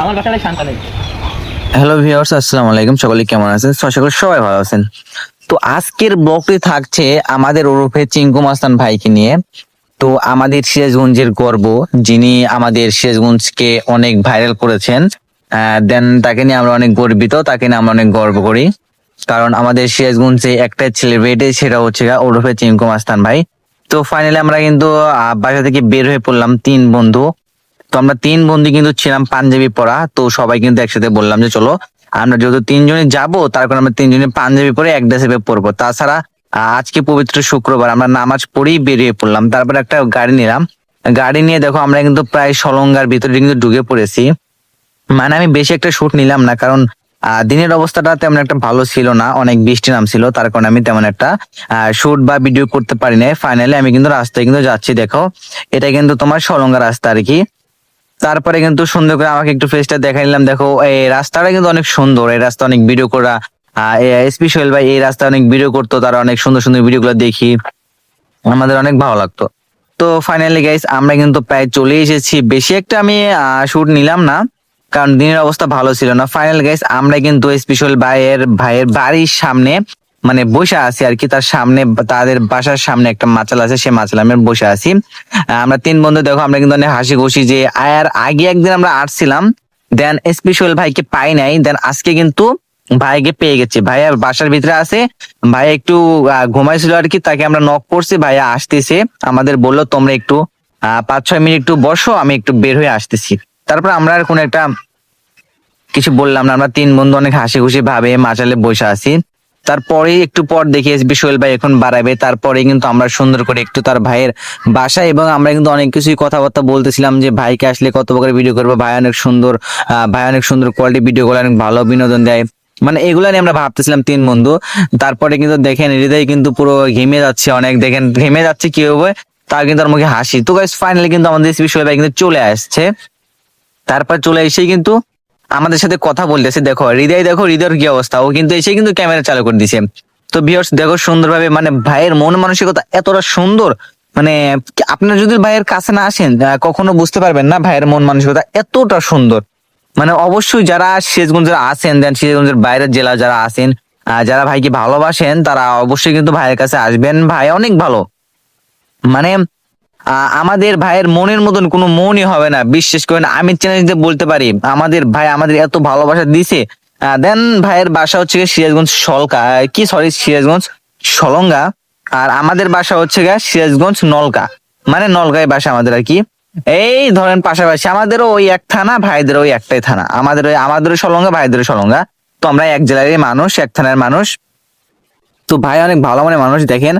আমার বাসাটা শান্তা নেই। হ্যালো ভিউয়ার্স আসসালামু আলাইকুম। সকলে কেমন আছেন? তো আশা করি সবাই ভালো আছেন। তো আজকের ব্লগটি থাকছে আমাদের ওরফে চিঙ্কু মাস্তান ভাইকে নিয়ে। তো আমাদের সিরাজগঞ্জের গর্ব যিনি আমাদের সিরাজগঞ্জকে অনেক ভাইরাল করেছেন। দেন তাকে নিয়ে আমরা অনেক গর্বিত তাকে নিয়ে আমরা অনেক গর্ব করি। কারণ আমাদের সিরাজগঞ্জে একটা সেলিব্রিটি সেটা হচ্ছে ওরফে চিঙ্কু মাস্তান ভাই। তো ফাইনালি আমরা কিন্তু বাসা থেকে বের হয়ে পড়লাম তিন বন্ধু। তো আমরা তিন বন্ধু কিন্তু ছিলাম পাঞ্জাবি পরা। তো সবাই কিন্তু একসাথে বললাম যে চলো, আমরা যেহেতু তিনজনে যাব, তার আমরা তিনজনে পাঞ্জাবি পরে এক ড্রেসে পরবো তাছাড়া আজকে পবিত্র শুক্রবার, আমরা নামাজ পড়েই বেরিয়ে পড়লাম। তারপর একটা গাড়ি নিলাম। গাড়ি নিয়ে দেখো, আমরা কিন্তু প্রায় সলঙ্গার ভিতরে কিন্তু ঢুকে পড়েছি। মানে আমি বেশি একটা শুট নিলাম না, কারণ দিনের অবস্থাটা তেমন একটা ভালো ছিল না, অনেক বৃষ্টি নামছিল, তার কারণে আমি তেমন একটা শুট বা ভিডিও করতে পারি না ফাইনালি আমি কিন্তু রাস্তায় কিন্তু যাচ্ছি, দেখো। এটা কিন্তু তোমার সলঙ্গা রাস্তা আর কি। তারপরে কিন্তু সুন্দর করে আমাকে একটু ফেসটা দেখাই নিলাম। দেখো, এই রাস্তাটা কিন্তু অনেক সুন্দর, এই রাস্তা অনেক ভিডিও করা। স্পেশাল ভাই, এই রাস্তা অনেক ভিডিও করতো, তারা অনেক সুন্দর সুন্দর ভিডিও গুলো দেখি। আমাদের অনেক ভালো লাগতো। তো ফাইনালি গাইস আমরা কিন্তু প্রায় চলে এসেছি। বেশি একটা আমি শুট নিলাম না। কারণ দিনের অবস্থা ভালো ছিল না। ফাইনাল গাইস আমরা কিন্তু স্পেশাল ভাইয়ের ভাইয়ের বাড়ির সামনে মানে বসে আছি আর কি। তার সামনে তাদের বাসার সামনে একটা মাচাল আছে সে মাচাল আমি বসে আছি। আমরা তিন বন্ধু দেখো আমরা কিন্তু অনেক হাসি খুশি যে আয়ার আগে একদিন আমরা আসছিলাম দেন স্পেশাল ভাইকে পাই নাই দেন আজকে কিন্তু ভাইকে পেয়ে গেছি। ভাইয়া বাসার ভিতরে আছে ভাই একটু ঘুমাইছিল আর কি তাকে আমরা নক করছি ভাইয়া আসতেছে। আমাদের বলল তোমরা একটু আহ, পাঁচ ছয় মিনিট একটু বসো আমি একটু বের হয়ে আসতেছি। তারপর আমরা আর কোনো একটা কিছু বললাম না। আমরা তিন বন্ধু অনেক হাসি খুশি ভাবে মাচালে বসে আছি। তারপরে একটু পর দেখি এসবি সোহেল ভাই এখন বাড়াবে। তারপরে কিন্তু আমরা সুন্দর করে একটু তার ভাইয়ের বাসা এবং আমরা কিন্তু অনেক কিছুই কথাবার্তা বলতেছিলাম যে, ভাইকে আসলে কত প্রকার ভিডিও করব? ভাই অনেক সুন্দর ভাই অনেক সুন্দর কোয়ালিটি ভিডিও করে অনেক ভালো বিনোদন দেয়। মানে এগুলো নিয়ে আমরা ভাবতেছিলাম তিন বন্ধু। তারপরে কিন্তু দেখেন হৃদয় কিন্তু পুরো ঘেমে যাচ্ছে অনেক। দেখেন ঘেমে যাচ্ছে কি হবে? তার কিন্তু আর মুখে হাসি। তো গাইস ফাইনালি কিন্তু আমাদের এসবি সোহেল ভাই কিন্তু চলে আসছে। তারপর চলে এসেই কিন্তু আমাদের সাথে কথা বলতেছে। দেখো, হৃদয়, দেখো, হৃদয়ের কি অবস্থা? ও কিন্তু এসে কিন্তু ক্যামেরা চালু করে দিছে। তো ভিউয়ার্স দেখো সুন্দরভাবে মানে ভাইয়ের মন মানসিকতা এতটা সুন্দর মানে আপনার যদি ভাইয়ের কাছে না আসেন কখনো বুঝতে পারবেন না ভাইয়ের মন মানসিকতা এতটা সুন্দর। মানে অবশ্যই যারা সিরাজগঞ্জের আছেন দেন সিরাজগঞ্জের বাইরের জেলা যারা আছেন যারা ভাইকে ভালোবাসেন, তারা অবশ্যই কিন্তু ভাইয়ের কাছে আসবেন। ভাই অনেক ভালো। মানে আমাদের ভাইয়ের মনের মতন কোনো মনই হবে না। বিশ্বাস করেন, আমি দিয়ে বলতে পারি, আমাদের ভাই আমাদের এত ভালোবাসা দিছে। দেন ভাইয়ের বাসা হচ্ছে গিয়ে সিরাজগঞ্জ সলকা। কি সরি সিরাজগঞ্জ সলঙ্গা। আর আমাদের বাসা হচ্ছে গিয়ে সিরাজগঞ্জ নলকা। মানে নলকায় বাসা আমাদের আর কি। এই ধরেন পাশাপাশি আমাদেরও ওই এক থানা, ভাইদেরও ওই একটাই থানা। আমাদের আমাদেরও সলঙ্গা, ভাইদেরও সলঙ্গা। তো আমরা এক জেলারই মানুষ, এক থানার মানুষ। তো ভাই অনেক ভালো মনে মানুষ, দেখেন।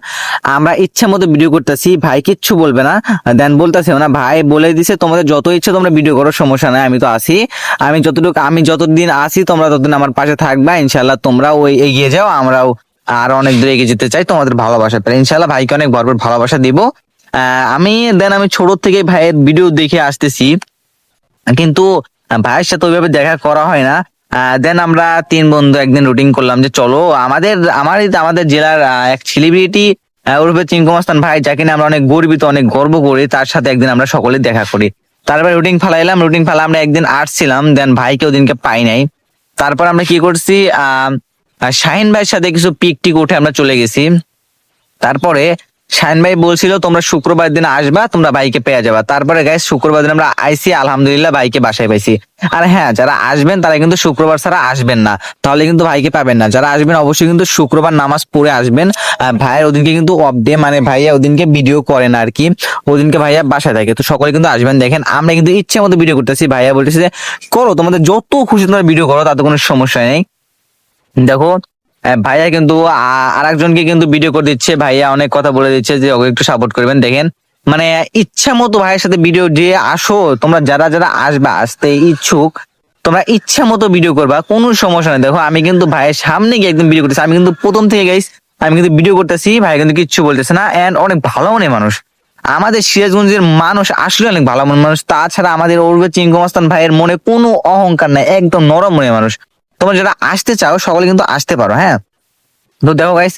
আমরা ইচ্ছা মতো ভিডিও করতেছি, ভাই কিচ্ছু বলবে না। দেন বলতেছে না, ভাই বলে দিছে, তোমাদের যত ইচ্ছে তোমরা ভিডিও করো, সমস্যা নাই, আমি তো আছি। আমি যতটুকু, আমি যতদিন আসি তোমরা ততদিন আমার পাশে থাকবা ইনশাল্লাহ তোমরা ওই এগিয়ে যাও, আমরাও আর অনেক দূরে এগিয়ে যেতে চাই তোমাদের ভালোবাসা পেলে। ইনশাল্লাহ ভাইকে অনেক ভরপুর ভালোবাসা দিব। আমি, দেন আমি ছোট থেকে ভাইয়ের ভিডিও দেখে আসতেছি। কিন্তু ভাইয়ের সাথে ওইভাবে দেখা করা হয় না। দেন আমরা তিন বন্ধু একদিন রুটিন করলাম যে চলো, আমাদের, আমার আমাদের জেলার এক সেলিব্রিটি ওরূপে চিঙ্কুমাস্তান ভাই, যাকে আমরা অনেক গর্বিত, অনেক গর্ব করি, তার সাথে একদিন আমরা সকলে দেখা করি। তারপরে রুটিন ফালাইলাম রুটিন ফালা আমরা একদিন আসছিলাম দেন ভাইকে ওদিনকে পাই নাই। তারপর আমরা কি করছি, আহ শাহিন ভাইয়ের সাথে কিছু পিক টিক উঠে আমরা চলে গেছি। তারপরে শাহিন ভাই বলছিল, তোমরা শুক্রবার দিন আসবা, তোমরা বাইকে পেয়ে যাবা। তারপরে গাইস শুক্রবার দিন আমরা আইসি আলহামদুলিল্লাহ বাইকে বাসায় পাইছি। আর হ্যাঁ যারা আসবেন, তারা কিন্তু শুক্রবার ছাড়া আসবেন না। তাহলে কিন্তু ভাইকে পাবেন না। যারা আসবেন, অবশ্যই কিন্তু শুক্রবার নামাজ পড়ে আসবেন। ভাইয়ের ওদিনকে কিন্তু অফ ডে মানে ভাইয়া ওদিনকে ভিডিও করেন আর কি ওদিনকে ভাইয়া বাসায় থাকে। তো সকলে কিন্তু আসবেন, দেখেন। আমরা কিন্তু ইচ্ছে মতো ভিডিও করতেছি। ভাইয়া বলতেছে যে, করো, তোমাদের যত খুশি তোমরা ভিডিও করো, তাতে কোনো সমস্যা নেই। দেখো ভাইয়া কিন্তু আর একজনকে কিন্তু ভিডিও করে দিচ্ছে। ভাইয়া অনেক কথা বলে দিচ্ছে যে, ওকে একটু সাপোর্ট করবেন। দেখেন মানে ইচ্ছা মতো ভাইয়ের সাথে ভিডিও দিয়ে আসো, তোমরা যারা যারা আসবে, আসতে ইচ্ছুক, তোমরা ইচ্ছা মতো ভিডিও করবা, কোনো সমস্যা নেই। দেখো, আমি কিন্তু ভাইয়ের সামনে গিয়ে একদম ভিডিও করতেছি। আমি কিন্তু প্রথম থেকে গাইস আমি কিন্তু ভিডিও করতেছি ভাই কিন্তু কিচ্ছু বলতেছে না। এন্ড অনেক ভালো মনে মানুষ। আমাদের সিরাজগঞ্জের মানুষ আসলে অনেক ভালো মনে মানুষ। তাছাড়া আমাদের অরুবে চিঙ্গমাস্তান ভাইয়ের মনে কোনো অহংকার নাই। একদম নরম মনে মানুষ। তোমরা যারা আসতে চাও, সকলে কিন্তু আসতে পারো হ্যাঁ? তো দেখো গাইস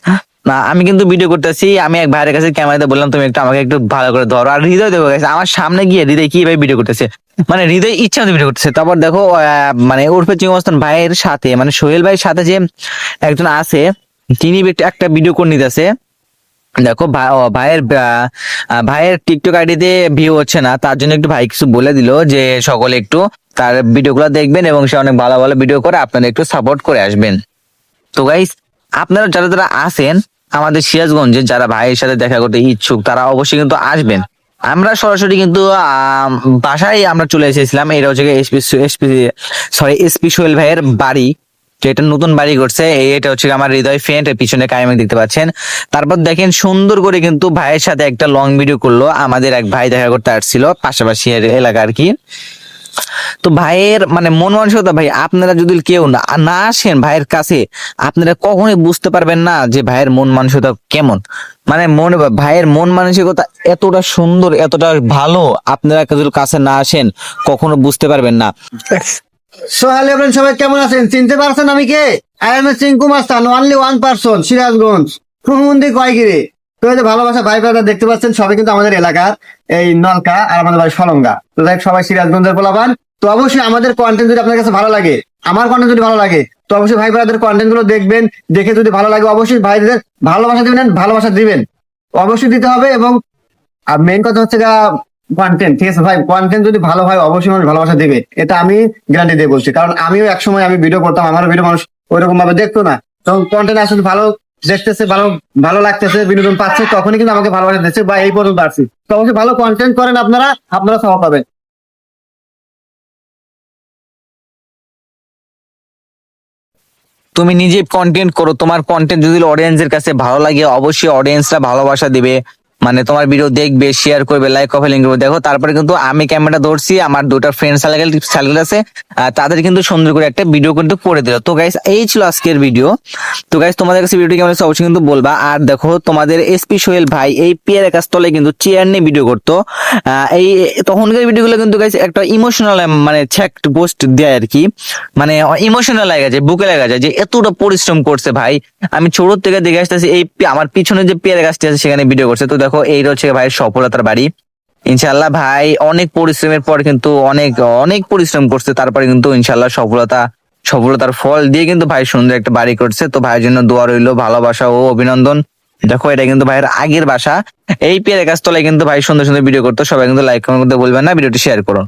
আমি কিন্তু ভিডিও করতেছি, আমি এক ভাইয়ের কাছে ক্যামেরাতে বললাম, তুমি একটু আমাকে একটু ভালো করে ধরো। আর হৃদয় দেবো গাইস আমার সামনে গিয়ে হৃদয় কীভাবে ভিডিও করতেছে? মানে হৃদয় ইচ্ছা মতো ভিডিও করতেছে। তারপর দেখো মানে উর্ফে চিংবস্তান ভাইয়ের সাথে মানে সোহেল ভাইয়ের সাথে যে একজন আছে, তিনি একটা ভিডিও করে নিতেছে। দেখো ভাইয়ের ভাইয়ের টিকটক আইডিতে ভিউ হচ্ছে না, তার জন্য একটু ভাই কিছু বলে দিল যে সকলে একটু তার ভিডিওগুলো দেখবেন এবং সে অনেক ভালো ভালো ভিডিও করে আপনারা একটু সাপোর্ট করে আসবেন। তো গাইস আপনারা যারা যারা আসেন আমাদের সিরাজগঞ্জে, যারা ভাইয়ের সাথে দেখা করতে ইচ্ছুক, তারা অবশ্যই কিন্তু আসবেন। আমরা সরাসরি কিন্তু বাসায় আমরা চলে এসেছিলাম, এটা হচ্ছে SP SP sorry SP Sohel ভাইয়ের বাড়ি। তো এটা নতুন বাড়ি করছে এটা হচ্ছে আমার হৃদয় ফ্রেন্ড পিছনে কায়েমে দেখতে পাচ্ছেন। তারপর দেখেন সুন্দর করে কিন্তু ভাইয়ের সাথে একটা লং ভিডিও করল, আমাদের এক ভাই দেখা করতে আসছিল, পাশাপাশি এলাকা আর কি। তো ভাইয়ের মানে মন মানসিকতা ভাই, আপনারা যদি কেউ না না আসেন ভাইয়ের কাছে, আপনারা কখনোই বুঝতে পারবেন না যে ভাইয়ের মন মানসিকতা কেমন। মানে মনে ভাইয়ের মন মানসিকতা এতটা সুন্দর, এতটা ভালো, আপনারা যদি কাছে না আসেন, কখনো বুঝতে পারবেন না। সো হ্যালো সবাই কেমন আছেন? চিনতে পারছেন আমি কে? I M A Chinku Mastan only one person Sirajganj হুমুন্দি কয়গিরি? তো এই যে ভালোবাসা ভাই ব্রাদার দেখতে পাচ্ছেন, সবাই কিন্তু আমাদের এলাকার এই নলকা আর আমাদের বাড়ি সলঙ্গা। তো দেখ সবাই সিরাজগঞ্জের পোলাপান। তো অবশ্যই আমাদের কন্টেন্ট যদি আপনার কাছে ভালো লাগে, আমার কন্টেন্ট যদি ভালো লাগে, তো অবশ্যই ভাই ব্রাদার কন্টেন্টগুলো দেখবেন, দেখে যদি ভালো লাগে, অবশ্যই ভাইদের ভালোবাসা দিবেন ভালোবাসা দিবেন। অবশ্যই দিতে হবে এবং মেইন কথা হচ্ছে কন্টেন্ট ঠিক আছে? ভাই কন্টেন্ট যদি ভালো হয়, অবশ্যই মানুষ ভালোবাসা দেবে। এটা আমি গ্যারান্টি দিয়ে বলছি। কারণ আমিও একসময় আমি ভিডিও করতাম আমার ভিডিও মানুষ ওইরকম ভাবে দেখতো না। তখন কন্টেন্ট আসলে ভালো দেখতেছে, ভালো ভালো লাগতেছে, বিনোদন পাচ্ছে, তখনই কিন্তু আমাকে ভালোবাসা দিচ্ছে বা এই পর্যন্ত আসছি। তো অবশ্যই ভালো কন্টেন্ট করেন আপনারা আপনারা সব পাবেন। তুমি নিজে কন্টেন্ট করো, তোমার কন্টেন্ট যদি অডিয়েন্সের কাছে ভালো লাগে, অবশ্যই অডিয়েন্সরা ভালোবাসা দিবে। মানে তোমার ভিডিও দেখবে শেয়ার করবে লাইক কপি লিঙ্ক করবে। দেখো, তারপরে কিন্তু আমি ক্যামেরা ধরছি, আমার দুটো ফ্রেন্ড সার্কেল সার্কেল আছে তাদের কিন্তু সুন্দর করে একটা ভিডিও কিন্তু করে দিল। তো গাইস এই ছিল আজকের ভিডিও তো গাইস তোমাদের কাছে ভিডিওটি কেমন লাগছে অবশ্যই কিন্তু বলবা। আর দেখো, তোমাদের এসপি সোহেল ভাই এই পিয়ারের কাছ তলে কিন্তু চেয়ার নিয়ে ভিডিও করতো। এই তখনকার ভিডিওগুলো কিন্তু গাইস একটা ইমোশনাল মানে ছ্যাক পোস্ট দেয় আর কি। মানে ইমোশনাল লাগে যায়, বুকে লাগা যায় যে এতটা পরিশ্রম করছে ভাই। আমি ছোট থেকে দেখে আসতেছি, এই আমার পিছনে যে পেয়ারা গাছটি আছে, সেখানে ভিডিও করছে। তো দেখো এই হচ্ছে ভাইয়ের সফলতার বাড়ি। ইনশাল্লাহ ভাই অনেক পরিশ্রমের পর কিন্তু অনেক অনেক পরিশ্রম করছে, তারপরে কিন্তু ইনশাল্লাহ সফলতা, সফলতার ফল দিয়ে কিন্তু ভাই সুন্দর একটা বাড়ি করছে। তো ভাইয়ের জন্য দোয়া রইল, ভালোবাসা ও অভিনন্দন। দেখো, এটা কিন্তু ভাইয়ের আগের বাসা। এই পেয়ারা গাছ তলায় কিন্তু ভাই সুন্দর সুন্দর ভিডিও করতো, সবাই কিন্তু লাইক কমেন্ট করতে বলবেন না, ভিডিওটি শেয়ার করুন।